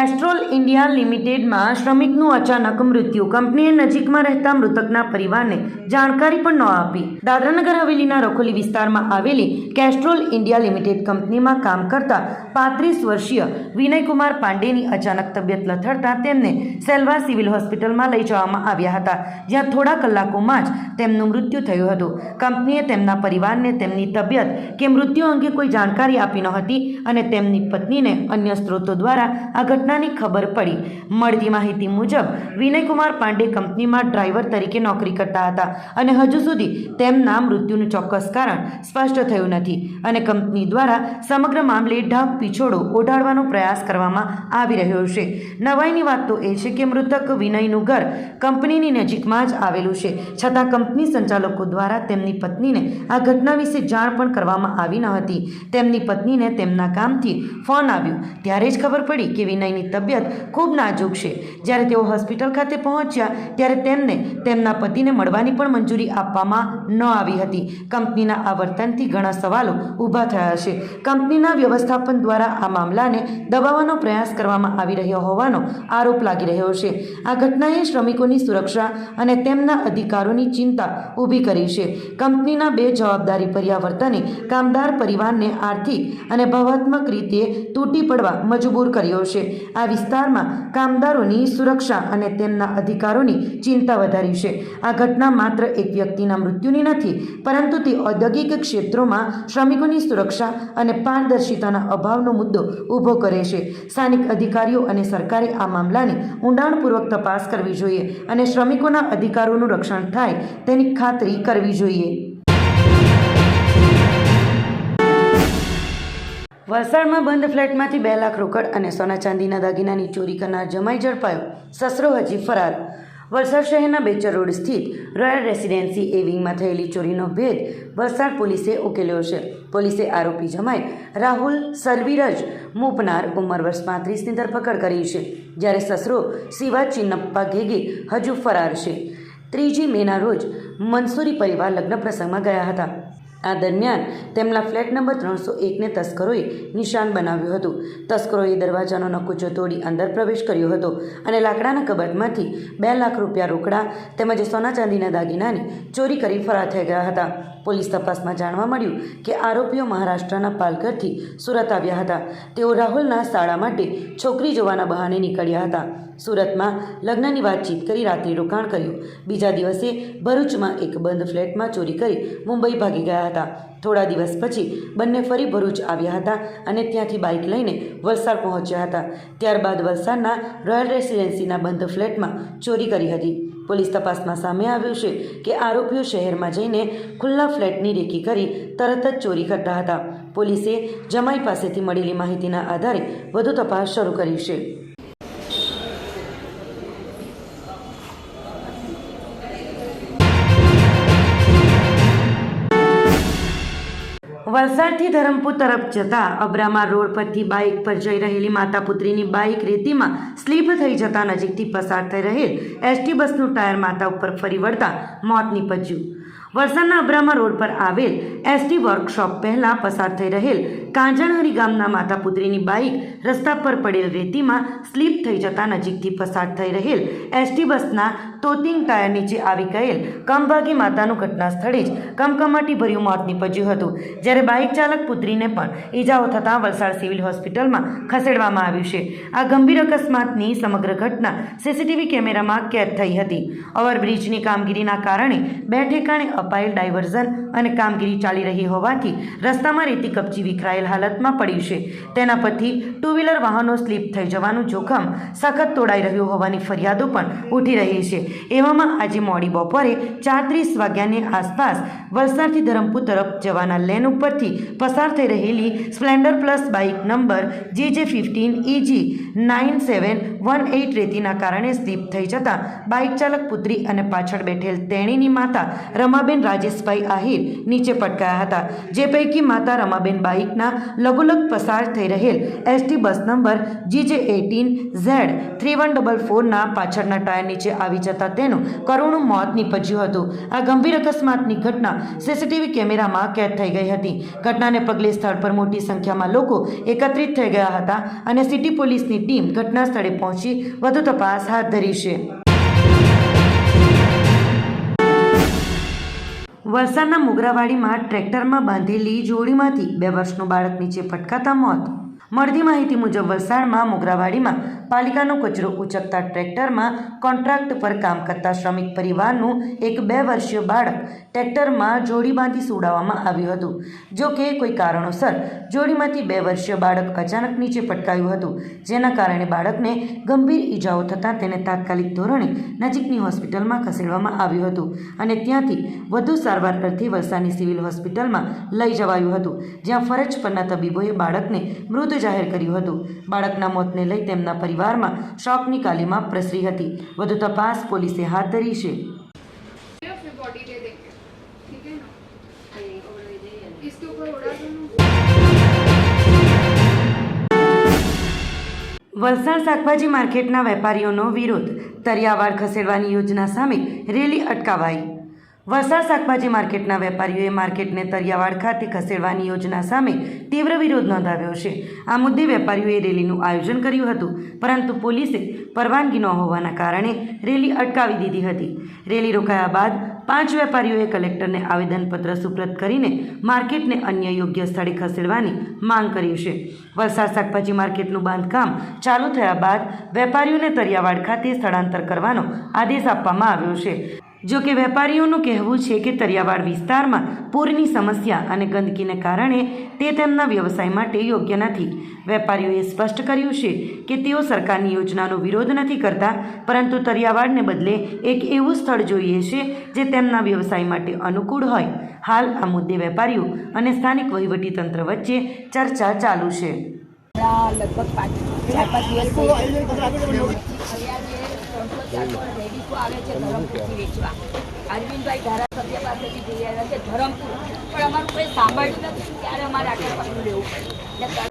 Kestrel India લિમિટેડમાં શ્રમિકનું અચાનક મૃત્યુ. કંપનીએ નજીકમાં રહેતા મૃતકના પરિવારને જાણકારી પણ ન આપી. દાદરાનગર હવેલીના રખોલી વિસ્તારમાં આવેલી કેસ્ટ્રોલ ઇન્ડિયા લિમિટેડ કંપનીમાં કામ કરતા પાંત્રીસ વર્ષીય વિનયકુમાર પાંડેની અચાનક તબિયત લથડતા તેમને સેલ્વા સિવિલ હોસ્પિટલમાં લઈ જવામાં આવ્યા હતા. જ્યાં થોડા કલાકોમાં જ તેમનું મૃત્યુ થયું હતું. કંપનીએ તેમના પરિવારને તેમની તબિયત કે મૃત્યુ અંગે કોઈ જાણકારી આપી ન હતી અને તેમની પત્નીને અન્ય સ્ત્રોતો દ્વારા આ ઘટનાની ખબર પડી. મળતી માહિતી મુજબ, વિનયકુમાર પાંડે કંપનીમાં ડ્રાઈવર તરીકે નોકરી કરતા હતા અને હજુ સુધી તેમના મૃત્યુનું ચોક્કસ કારણ સ્પષ્ટ થયું નથી અને કંપની દ્વારા સમગ્ર મામલે ઢાક પીછોડો ઓઢાડવાનો પ્રયાસ કરવામાં આવી રહ્યો છે. નવાઈની વાત તો એ છે કે મૃતક વિનયનું ઘર કંપનીની નજીકમાં જ આવેલું છે. છતાં કંપની સંચાલકો દ્વારા તેમની પત્નીને આ ઘટના વિશે જાણ પણ કરવામાં આવી ન હતી. તેમની પત્નીને તેમના કામથી ફોન આવ્યો. ત્યારે જ ખબર પડી કે વિનયની તબિયત ખૂબ નાજુક છે. જ્યારે તેઓ હોસ્પિટલ ખાતે પહોંચ્યા, ત્યારે તેમને તેમના પતિને મળવાની પણ મંજૂરી આપવામાં ન આવી હતી. કંપનીના આ વર્તનથી ઘણા સવાલો ઊભા થયા છે. કંપનીના વ્યવસ્થાપન દ્વારા આ મામલાને દબાવવાનો પ્રયાસ કરવામાં આવી રહ્યો હોવાનો આરોપ લાગી રહ્યો છે. આ ઘટનાએ શ્રમિકોની સુરક્ષા અને તેમના અધિકારોની ચિંતા ઊભી કરી છે. કંપનીના બે જવાબદારી પર્યાવર્તને કામદાર પરિવારને આર્થિક અને ભાવાત્મક રીતે તૂટી પડવા મજબૂર કર્યો છે. આ વિસ્તારમાં કામદારોની સુરક્ષા અને તેમના અધિકારોની ચિંતા વધારી છે. આ ઘટના માત્ર એક વ્યક્તિના મૃત્યુની નથી, પરંતુ તે ઔદ્યોગિક ક્ષેત્રોમાં શ્રમિકોની સુરક્ષા અને પારદર્શિતાના અભાવનો મુદ્દો ઊભો કરે છે. સ્થાનિક અધિકારીઓ અને સરકારે આ મામલાની ઊંડાણપૂર્વક તપાસ કરવી જોઈએ અને શ્રમિકોના અધિકારોનું રક્ષણ થાય તેની ખાતરી કરવી જોઈએ. વલસાડમાં બંધ ફ્લેટમાંથી બે લાખ રોકડ અને સોના ચાંદીના દાગીનાની ચોરી કરનાર જમાઈ ઝડપાયો, સસરો હજી ફરાર. વલસાડ શહેરના બેચર રોડ સ્થિત રોયલ રેસિડેન્સી એ વિંગમાં થયેલી ચોરીનો ભેદ વલસાડ પોલીસે ઉકેલ્યો છે. પોલીસે આરોપી જમાઈ રાહુલ સરવીરજ મૂપનાર ઉંમર વર્ષ પાંત્રીસની ધરપકડ કરી છે, જ્યારે સસરો શિવા ચિન્નપ્પા ઘેગી હજુ ફરાર છે. ત્રીજી મેના રોજ મંસૂરી પરિવાર લગ્ન પ્રસંગમાં ગયા હતા. આ દરમિયાન તેમના ફ્લેટ નંબર ત્રણસો એકને તસ્કરોએ નિશાન બનાવ્યું હતું. તસ્કરોએ દરવાજાનો નકુચો તોડી અંદર પ્રવેશ કર્યો હતો અને લાકડાના કબાટમાંથી બે લાખ રૂપિયા રોકડા તેમજ સોના ચાંદીના દાગીનાની ચોરી કરી ફરાર થઈ ગયા હતા. પોલીસ તપાસમાં જાણવા મળ્યું કે આરોપીઓ મહારાષ્ટ્રના પાલઘરથી સુરત આવ્યા હતા. તેઓ રાહુલના શાળા માટે છોકરી જોવાના બહાને નીકળ્યા હતા. સુરતમાં લગ્નની વાતચીત કરી રાત્રિ રોકાણ કર્યું. બીજા દિવસે ભરૂચમાં એક બંધ ફ્લેટમાં ચોરી કરી મુંબઈ ભાગી ગયા હતા. થોડા દિવસ પછી બંને ફરી ભરૂચ આવ્યા હતા અને ત્યાંથી બાઇક લઈને વલસાડ પહોંચ્યા હતા. ત્યારબાદ વલસાડના રોયલ રેસિડેન્સીના બંધ ફ્લેટમાં ચોરી કરી હતી. પોલીસ તપાસમાં સામે આવ્યું છે કે આરોપીઓ શહેરમાં જઈને ખુલ્લા ફ્લેટની રેકી કરી તરત જ ચોરી કરતા હતા. પોલીસે જમાઈ પાસેથી મળેલી માહિતીના આધારે વધુ તપાસ શરૂ કરી છે. વલસાડથી ધરમપુર તરફ જતા અબ્રામા રોડ પરથી બાઇક પર જઈ રહેલી માતા પુત્રીની બાઇક રેતીમાં સ્લીપ થઈ જતા નજીકથી પસાર થઈ રહેલ એસટી બસનું ટાયર માતા ઉપર ફરી વળતા મોત નીપજ્યું. વલસાડના અબ્રામા રોડ પર આવેલ એસટી વર્કશોપ પહેલાં પસાર થઈ રહેલ. કાંજણહરી ગામના માતા પુત્રીની બાઇક રસ્તા પર પડેલ રેતીમાં સ્લીપ થઈ જતા નજીકથી પસાર થઈ રહેલ. એસટી બસના તોતિંગ ટાયર નીચે આવી ગયેલ. કમભાગી માતાનું ઘટના સ્થળે જ કમકમાટી ભર્યું મોત નીપજ્યું હતું. જ્યારે બાઇક ચાલક પુત્રીને પણ ઈજાઓ થતાં વલસાડ સિવિલ હોસ્પિટલમાં ખસેડવામાં આવ્યું છે. આ ગંભીર અકસ્માતની સમગ્ર ઘટના સીસીટીવી કેમેરામાં કેદ થઈ હતી. ઓવરબ્રિજની કામગીરીના કારણે બે ઠેકાણે અપાયેલ ડાયવર્ઝન અને કામગીરી ચાલી રહી હોવાથી રસ્તામાં રેતી કપચી વિખરાયેલ હાલતમાં પડ્યું છે. તેના પરથી ટુ વ્હીલર વાહનો સ્લીપ થઈ જવાનું જોખમ સખત તોડાઈ રહ્યું હોવાની ફરિયાદો પણ ઉઠી રહી છે. એવામાં આજે મોડી બપોરે ચારત્રીસ વાગ્યાની આસપાસ વલસાડથી ધરમપુર તરફ જવાના લેન ઉપરથી પસાર થઈ રહેલી Splendor plus bike number J J fifteen E G nine seven one eight રેતીના કારણે સ્લીપ થઈ જતાં બાઇક ચાલક પુત્રી અને પાછળ બેઠેલ તેણીની માતા રમાબેન રમાબેન રાજેશભાઈ આહિર નીચે પટકાયા હતા. જે પૈકી માતા રમાબેન બાઇકના લઘુલગ પસાર થઈ રહેલ ST bus number GJ eighteen Z three one double ફોરના પાછળના ટાયર નીચે આવી જતાં તેનું કરુણું મોત નીપજ્યું હતું. આ ગંભીર અકસ્માતની ઘટના સીસીટીવી કેમેરામાં કેદ થઈ ગઈ હતી. ઘટનાને પગલે સ્થળ પર મોટી સંખ્યામાં લોકો એકત્રિત થઈ ગયા હતા અને સિટી પોલીસની ટીમ ઘટના સ્થળે પહોંચી વધુ તપાસ હાથ ધરી છે. વલસાડના મુગરાવાડીમાં ટ્રેક્ટરમાં બાંધેલી જોડીમાંથી બે વર્ષનું બાળક નીચે પટકાતા મોત. મળતી માહિતી મુજબ વલસાડમાં, મોગરાવાડીમાં પાલિકાનો કચરો ઉચકતા ટ્રેક્ટરમાં કોન્ટ્રાક્ટ પર કામ કરતા શ્રમિક પરિવારનું એક બે વર્ષીય બાળક ટ્રેક્ટરમાં જોડી બાંધી સુડાવવામાં આવ્યું હતું. જો કે કોઈ કારણોસર જોડીમાંથી બે વર્ષીય બાળક અચાનક નીચે પટકાયું હતું, જેના કારણે બાળકને ગંભીર ઈજાઓ થતાં તેને તાત્કાલિક ધોરણે નજીકની હોસ્પિટલમાં ખસેડવામાં આવ્યું હતું અને ત્યાંથી વધુ સારવાર અર્થે વલસાડની સિવિલ હોસ્પિટલમાં લઈ જવાયું હતું, જ્યાં ફરજ પરના તબીબોએ બાળકને મૃત જાહેર કર્યું હતું. બાળકના મોતને લઈ તેમના પરિવારમાં શોકની કાલીમાં પ્રસરી હતી. વધુ તપાસ પોલીસે હાથ ધરી છે. વલસાડ શાકભાજી માર્કેટના વેપારીઓનો વિરોધ. તરિયાવાડ ખસેડવાની યોજના સામે રેલી અટકાવાઈ. વલસાડ શાકભાજી માર્કેટના વેપારીઓએ માર્કેટને તરિયાવાડ ખાતે ખસેડવાની યોજના સામે તીવ્ર વિરોધ નોંધાવ્યો છે. આ મુદ્દે વેપારીઓએ રેલીનું આયોજન કર્યું હતું, પરંતુ પોલીસે પરવાનગી ન હોવાના કારણે રેલી અટકાવી દીધી હતી. રેલી રોકાયા બાદ પાંચ વેપારીઓએ કલેક્ટરને આવેદનપત્ર સુપ્રત કરીને માર્કેટને અન્ય યોગ્ય સ્થળે ખસેડવાની માંગ કરી છે. વલસાડ શાકભાજી માર્કેટનું બાંધકામ ચાલુ થયા બાદ વેપારીઓને તરિયાવાડ ખાતે સ્થળાંતર કરવાનો આદેશ આપવામાં આવ્યો છે. જો કે વેપારીઓનું કહેવું છે કે તરિયાવાડ વિસ્તારમાં પૂરની સમસ્યા અને ગંદકીને કારણે તે તેમના વ્યવસાય માટે યોગ્ય નથી. વેપારીઓએ સ્પષ્ટ કર્યું છે કે તેઓ સરકારની યોજનાનો વિરોધ નથી કરતા, પરંતુ તરિયાવાડને બદલે એક એવું સ્થળ જોઈએ છે જે તેમના વ્યવસાય માટે અનુકૂળ હોય. હાલ આ મુદ્દે વેપારીઓ અને સ્થાનિક વહીવટીતંત્ર વચ્ચે ચર્ચા ચાલુ છે. લગભગ પાંચ દિવસ થઈ ગયા. અહીંયા જે ત્રણસો ચારસો લેડીઝો આવે છે ધરમપુરથી વેચવા. અરવિંદભાઈ ધારાસભ્ય પાસેથી જઈ રહ્યા છે ધરમપુર. પણ અમારું કોઈ સાંભળ્યું નથી. ત્યારે અમારે આગળ પગલું લેવું પડે